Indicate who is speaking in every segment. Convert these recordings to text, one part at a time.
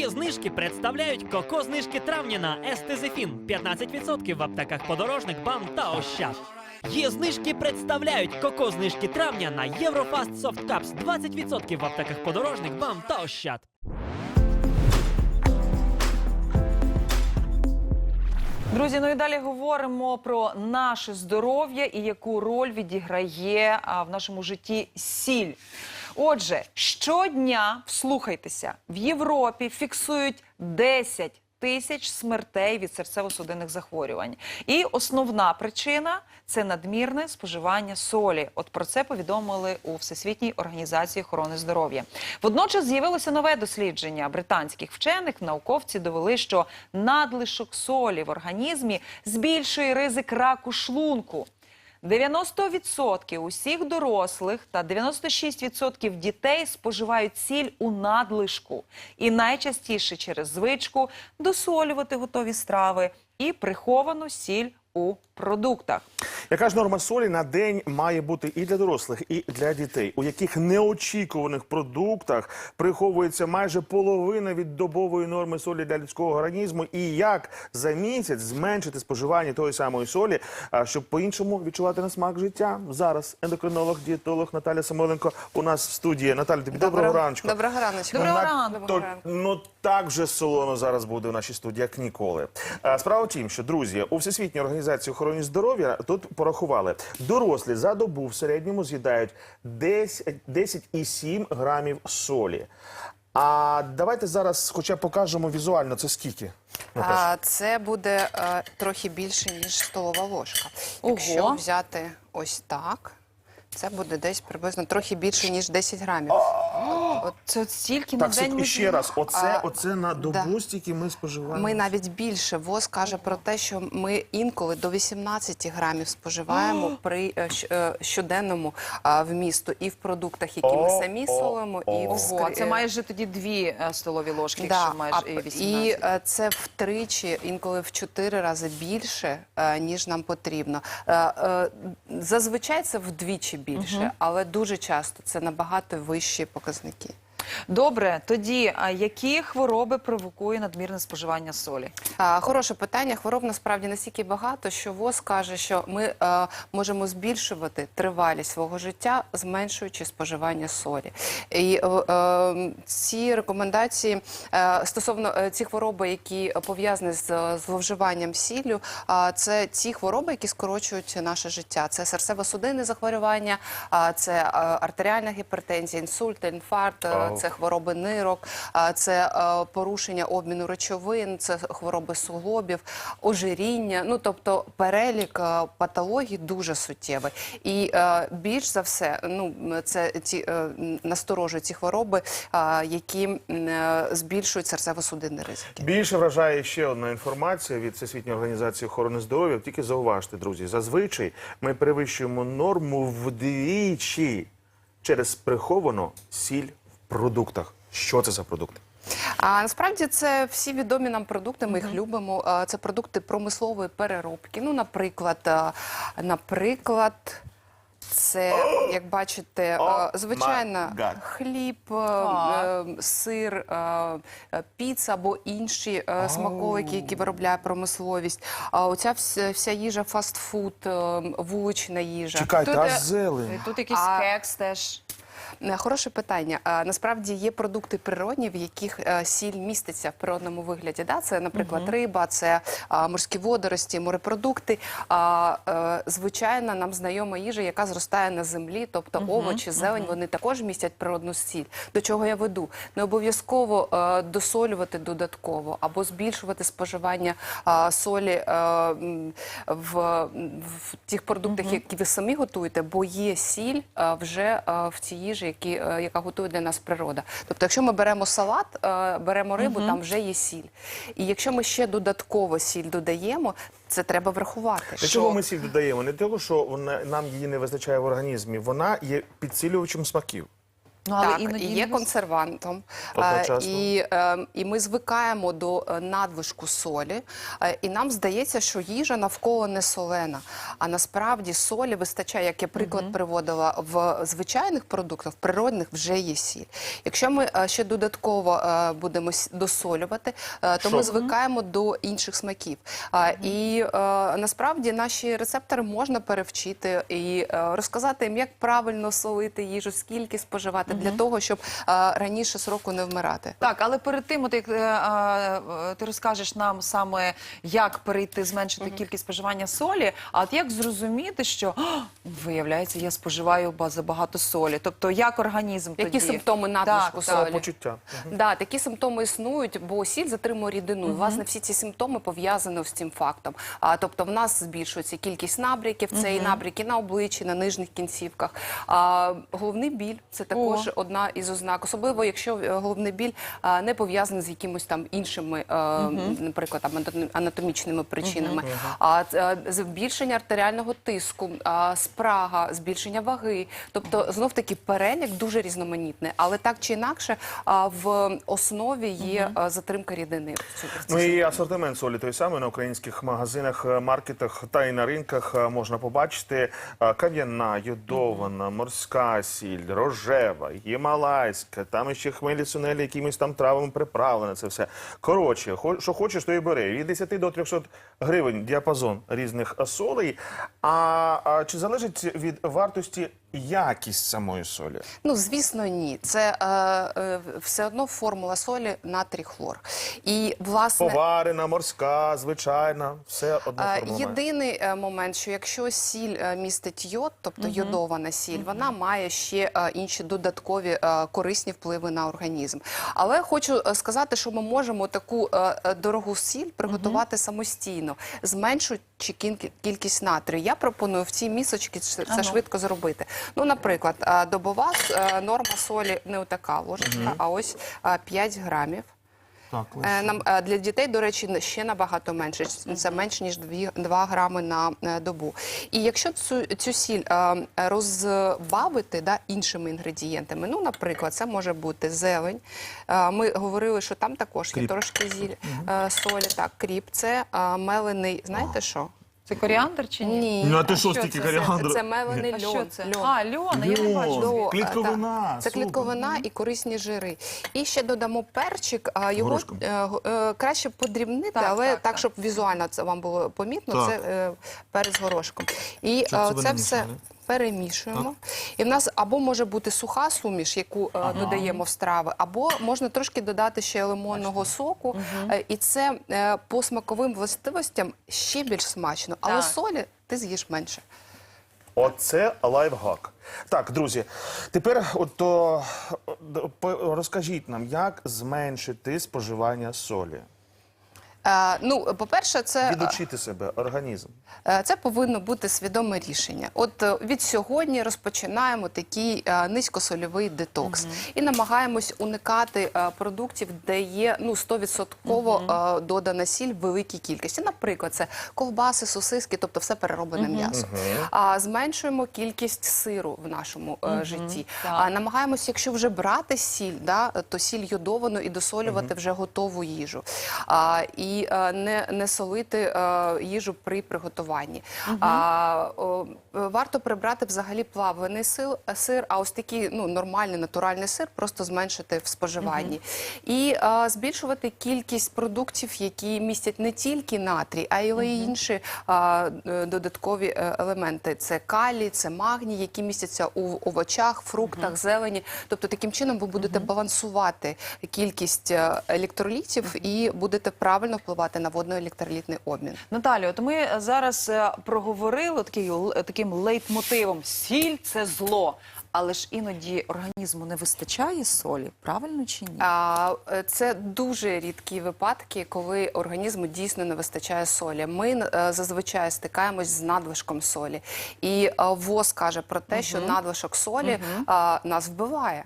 Speaker 1: Є знижки представляють коко знижки травня на Естезефін 15% в аптеках подорожник, бам та ощад. Є знижки представляють коко знижки травня на Єврофаст Soft Cups 20% в аптеках подорожник, бам та ощад.
Speaker 2: Друзі, ну і далі говоримо про наше здоров'я і яку роль відіграє в нашому житті сіль. Отже, щодня вслухайтеся, в Європі фіксують 10 тисяч смертей від серцево-судинних захворювань. І основна причина це надмірне споживання солі. От про це повідомили у Всесвітній організації охорони здоров'я. Водночас з'явилося нове дослідження британських вчених. Науковці довели, що надлишок солі в організмі збільшує ризик раку шлунку. 90% усіх дорослих та 96% дітей споживають сіль у надлишку. І найчастіше через звичку досолювати готові страви і приховану сіль у продуктах.
Speaker 3: Яка ж норма солі на день має бути і для дорослих, і для дітей, у яких неочікуваних продуктах приховується майже половина від добової норми солі для людського організму, і як за місяць зменшити споживання тої самої солі, а, щоб по-іншому відчувати на смак життя? Зараз ендокринолог, дієтолог Наталя Самойленко у нас в студії. Наталя, тобі доброго, ранку.
Speaker 4: Доброго раночку.
Speaker 2: Доброго
Speaker 3: На-
Speaker 2: ранку.
Speaker 3: То, ну так же солоно зараз буде в нашій студії, як ніколи. Справа в тім, що друзі, у Всесвітній організації охорони здоров'я тут порахували, дорослі за добу в середньому з'їдають 10 10,7 грамів солі. А давайте зараз, хоча б покажемо візуально, це скільки.
Speaker 4: А, це буде е, трохи більше, ніж столова ложка.
Speaker 2: Ого.
Speaker 4: Якщо взяти ось так, це буде десь приблизно трохи більше, ніж 10 грамів. От
Speaker 2: Це от стільки
Speaker 3: Так,
Speaker 2: на день ми
Speaker 3: ще
Speaker 2: з'їмо?
Speaker 3: раз, оце,
Speaker 4: А,
Speaker 3: оце на добу
Speaker 4: да.
Speaker 3: стільки ми споживаємо.
Speaker 4: Ми навіть більше. ВОЗ каже про те, що ми інколи до 18 грамів споживаємо при е, щ- е, щоденному а, вмісту і в продуктах, які ми
Speaker 3: О,
Speaker 4: самі
Speaker 3: о,
Speaker 4: солимо, і
Speaker 3: о.
Speaker 4: в скр-
Speaker 2: це
Speaker 4: е,
Speaker 2: майже тоді дві е, столові ложки,
Speaker 4: Да,
Speaker 2: якщо майже
Speaker 4: а,
Speaker 2: і
Speaker 4: і
Speaker 2: 18.
Speaker 4: е, це втричі, інколи в чотири рази більше, е, ніж нам потрібно. Е, е, Зазвичай це вдвічі більше, але дуже часто це набагато вищі показники.
Speaker 2: Добре, тоді а які хвороби провокує надмірне споживання солі?
Speaker 4: А, Хороше питання. Хвороб насправді настільки багато, що ВОЗ каже, що ми е, можемо збільшувати тривалість свого життя, зменшуючи споживання солі. І е, е, ці рекомендації е, стосовно е, ці хвороби, які пов'язані з зловживанням сіллю, а це ті хвороби, які скорочують наше життя. Це серцево-судинне захворювання, а це артеріальна гіпертензія, інсульт, інфаркт. Це хвороби нирок, це е, порушення обміну речовин, це хвороби суглобів, ожиріння. Ну тобто перелік е, патологій дуже суттєвий. І е, більш за все, ну це ті насторожують ці хвороби, які збільшують серцево-судинні ризики.
Speaker 3: Більше вражає ще одна інформація від Всесвітньої організації охорони здоров'я. Тільки зауважте, друзі, зазвичай ми перевищуємо норму вдвічі через приховану сіль продуктах. Що це за продукти?
Speaker 4: А насправді це всі відомі нам продукти. Ми їх любимо. Це продукти промислової переробки. Ну, наприклад, наприклад. Це, як бачите, звичайно, хліб, е, сир, е, піца або інші е, смаколики, які виробляє промисловість. А оця вся, їжа, фастфуд, е, вулична їжа.
Speaker 3: Чекайте,
Speaker 2: Тут,
Speaker 3: а зелень?
Speaker 2: Тут якийсь
Speaker 4: А-
Speaker 2: кекс теж.
Speaker 4: Е, Хороше питання. Насправді є продукти природні, в яких е, сіль міститься в природному вигляді. Да? Це, наприклад, риба, це морські водорості, морепродукти. А, е, звичайно, нам знайома їжа, яка зростає на землі, тобто овочі, зелень, вони також містять природну сіль. До чого я веду? Не обов'язково досолювати додатково або збільшувати споживання солі в, в тих продуктах, які ви самі готуєте, бо є сіль вже в цій їжі, які, е, яка готує для нас природа. Тобто, якщо ми беремо салат, е, беремо рибу, там вже є сіль. І якщо ми ще додатково сіль додаємо, це треба врахувати.
Speaker 3: Для чого ми сіль додаємо? Не того, що вона нам її не вистачає в організмі, вона є підсилювачем смаків.
Speaker 2: Ну, але
Speaker 4: так,
Speaker 2: іноді
Speaker 4: і є консервантом.
Speaker 3: Одночасно.
Speaker 4: І, е, і ми звикаємо до е, надвишку солі, е, і нам здається, що їжа навколо не солена. А насправді солі вистачає, як я приклад приводила, в звичайних продуктах, в природних вже є сіль. Якщо ми е, ще додатково будемо досолювати, то
Speaker 3: Що?
Speaker 4: ми звикаємо до інших смаків. А, І насправді наші рецептори можна перевчити і розказати їм, як правильно солити їжу, скільки споживати для того, щоб раніше сроку не вмирати.
Speaker 2: Так, але перед тим, от як е, е, ти розкажеш нам саме, як перейти, зменшити кількість споживання солі, а от як зрозуміти, що «А, виявляється, я споживаю ба- забагато солі. Тобто, як організм
Speaker 4: Які
Speaker 2: тоді?
Speaker 4: симптоми надлишку
Speaker 2: Так, так.
Speaker 4: солі?
Speaker 3: Почуття.
Speaker 4: Да, такі симптоми існують, бо сіль затримує рідину. І, власне, всі ці симптоми пов'язані з цим фактом. А, тобто в нас збільшується кількість набряків, це і набряки на обличчі, на нижніх кінцівках. А, головний біль це також одна із ознак, особливо якщо е, головний біль а, не пов'язаний з якимось там іншими, е, наприклад, там анатомічними причинами. А е, збільшення артеріального тиску, а, спрага, збільшення ваги. Тобто, знов таки перелік дуже різноманітний, але так чи інакше, а, в основі є а, затримка рідини.
Speaker 3: Ну і асортимент солі той самий на українських магазинах, е, маркетах та і на ринках е, можна побачити е, кав'яна, йодована, морська сіль, рожева, гімалайська, там ще хмелі сунелі, якимись там травами приправлена. Це все. Коротше, хо- що хочеш, то і бери. Від 10 до 300 гривень діапазон різних солей. А чи залежить від вартості якість самої солі?
Speaker 4: Ну, звісно, ні. Це е, е, все одно формула солі натрій хлор. І власне.
Speaker 3: Поварена, морська, звичайна, все одно
Speaker 4: Е,
Speaker 3: формула.
Speaker 4: Єдиний е, момент, що якщо сіль е, містить йод, тобто йодована сіль, вона має ще е, інші додаткові е, корисні впливи на організм. Але хочу е, сказати, що ми можемо таку е, е, дорогу сіль приготувати самостійно, зменшуючи кіль- кількість натрію. Я пропоную в цій місочці це
Speaker 2: Ага.
Speaker 4: швидко зробити. Ну, наприклад, е, добова е, норма солі не отака ложечка, а ось е, 5 грамів.
Speaker 3: Так,
Speaker 4: Е, Нам е, для дітей, до речі, ще набагато менше. Це менше ніж 2, грами на е, добу. І якщо цю, цю сіль е, розбавити да, іншими інгредієнтами, ну, наприклад, це може бути зелень. Е, Ми говорили, що там також є трошки зіль е, солі. Так, кріп. Це е, мелений, знаєте що?
Speaker 2: Це коріандр чи ні?
Speaker 4: Ні.
Speaker 3: Ну, а ти що стільки
Speaker 2: це?
Speaker 3: коріандру?
Speaker 4: Це мелений
Speaker 2: А
Speaker 4: льон.
Speaker 2: це?
Speaker 4: льон.
Speaker 2: А, льон, я не бачу.
Speaker 3: Льон. Клітковина,
Speaker 4: так. Це
Speaker 3: супер.
Speaker 4: клітковина і корисні жири. І ще додамо перчик, а його
Speaker 3: Горошком.
Speaker 4: е, го- е, краще подрібнити,
Speaker 2: Так,
Speaker 4: але
Speaker 2: так,
Speaker 4: так,
Speaker 2: так.
Speaker 4: щоб візуально це вам було помітно,
Speaker 3: Так.
Speaker 4: це е, перець горошком. І
Speaker 3: Щоб це
Speaker 4: е,
Speaker 3: ви не
Speaker 4: все
Speaker 3: мішали.
Speaker 4: Перемішуємо. І в нас або може бути суха суміш, яку е, додаємо в страви, або можна трошки додати ще лимонного соку. Е, І це е, по смаковим властивостям ще більш смачно, але
Speaker 2: Так.
Speaker 4: солі ти з'їш менше.
Speaker 3: Оце лайфхак. Так, друзі, тепер от, о, по- розкажіть нам, як зменшити споживання солі?
Speaker 4: Е, Ну, по-перше, це
Speaker 3: Відучити себе, організм.
Speaker 4: Е, Це повинно бути свідоме рішення. От е, від сьогодні розпочинаємо такий е, низькосольовий детокс і намагаємось уникати е, продуктів, де є ну 100% е, додана сіль в великій кількості. Наприклад, це ковбаси, сосиски, тобто все перероблене м'ясо. А зменшуємо кількість сиру в нашому е, житті.
Speaker 2: Так.
Speaker 4: А намагаємось, якщо вже брати сіль, да, то сіль йодовану і досолювати вже готову їжу. А, і е, не, не солити е, їжу при приготуванні. А, е, варто прибрати взагалі плавлений сир, а ось такий ну, нормальний натуральний сир просто зменшити в споживанні. І е, збільшувати кількість продуктів, які містять не тільки натрій, а й інші а, додаткові елементи. Це калій, це магній, які містяться у овочах, фруктах, зелені. Тобто таким чином ви будете балансувати кількість електролітів і будете правильно впливати на водно-електролітний обмін.
Speaker 2: Наталю, от ми зараз е, проговорили такий, таким лейтмотивом: сіль це зло. Але ж іноді організму не вистачає солі, правильно чи ні?
Speaker 4: А, е, Це дуже рідкі випадки, коли організму дійсно не вистачає солі. Ми е, зазвичай стикаємось з надлишком солі. І е, ВОЗ каже про те, що надлишок солі нас вбиває.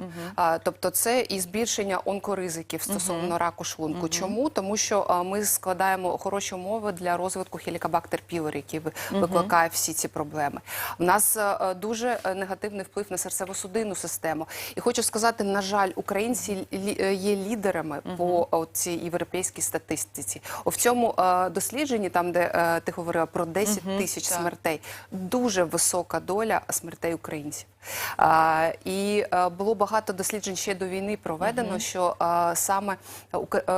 Speaker 4: Тобто це і збільшення онкоризиків стосовно раку шлунку. Чому? Тому що ми складаємо хороші умови для розвитку хелікобактер пілорі, який викликає всі ці проблеми. У нас дуже негативний вплив на серцево серцево-судинну систему. І хочу сказати, на жаль, українці е, є лідерами по цій європейській статистиці. О, в цьому е, дослідженні, там де е, ти говорила про 10 тисяч смертей, дуже висока доля смертей українців. А, і було багато досліджень ще до війни проведено, що е, саме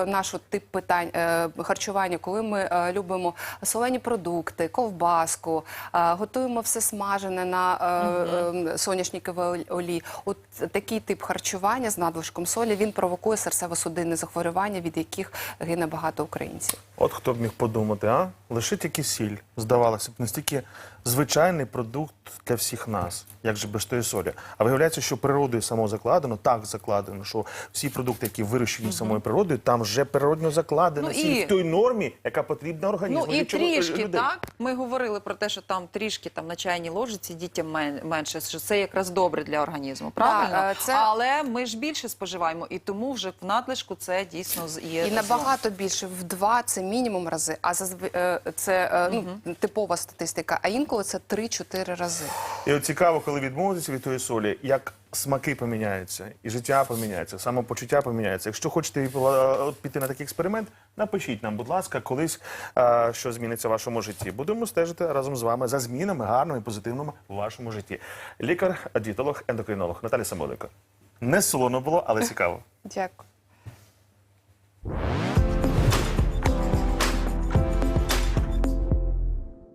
Speaker 4: наш тип питань харчування, коли ми любимо солені продукти, ковбаску, готуємо все смажене на е, соняшниковій ол- олії. От такий тип харчування з надлишком солі він провокує серцево-судинне захворювання, від яких гине багато українців.
Speaker 3: От хто б міг подумати, а? Лише тільки сіль. Здавалося б, настільки звичайний продукт для всіх нас, як же без тої солі. А виявляється, що природою само закладено, так закладено, що всі продукти, які вирощені самою природою, там вже природньо закладено
Speaker 2: Ну
Speaker 3: сіль
Speaker 2: і-
Speaker 3: в той нормі, яка потрібна організму.
Speaker 2: Ну і трішки,
Speaker 3: людей.
Speaker 2: так. Ми говорили про те, що там трішки там на чайній ложиці дітям менше, що це якраз добре для організму. Правильно?
Speaker 4: да, це-
Speaker 2: Але ми ж більше споживаємо, і тому вже в надлишку це дійсно з- є.
Speaker 4: І набагато більше в два це мінімум рази, а е, це ну, угу. типова статистика. А інколи це 3-4 рази.
Speaker 3: І от цікаво, коли відмовитися від тої солі, як смаки поміняються, і життя поміняється, самопочуття поміняється. Якщо хочете піти на такий експеримент, напишіть нам, будь ласка, колись що зміниться в вашому житті. Будемо стежити разом з вами за змінами гарними, і позитивними в вашому житті. Лікар, дієтолог, ендокринолог Наталя Самоленко. Не солоно було, але цікаво.
Speaker 4: Дякую.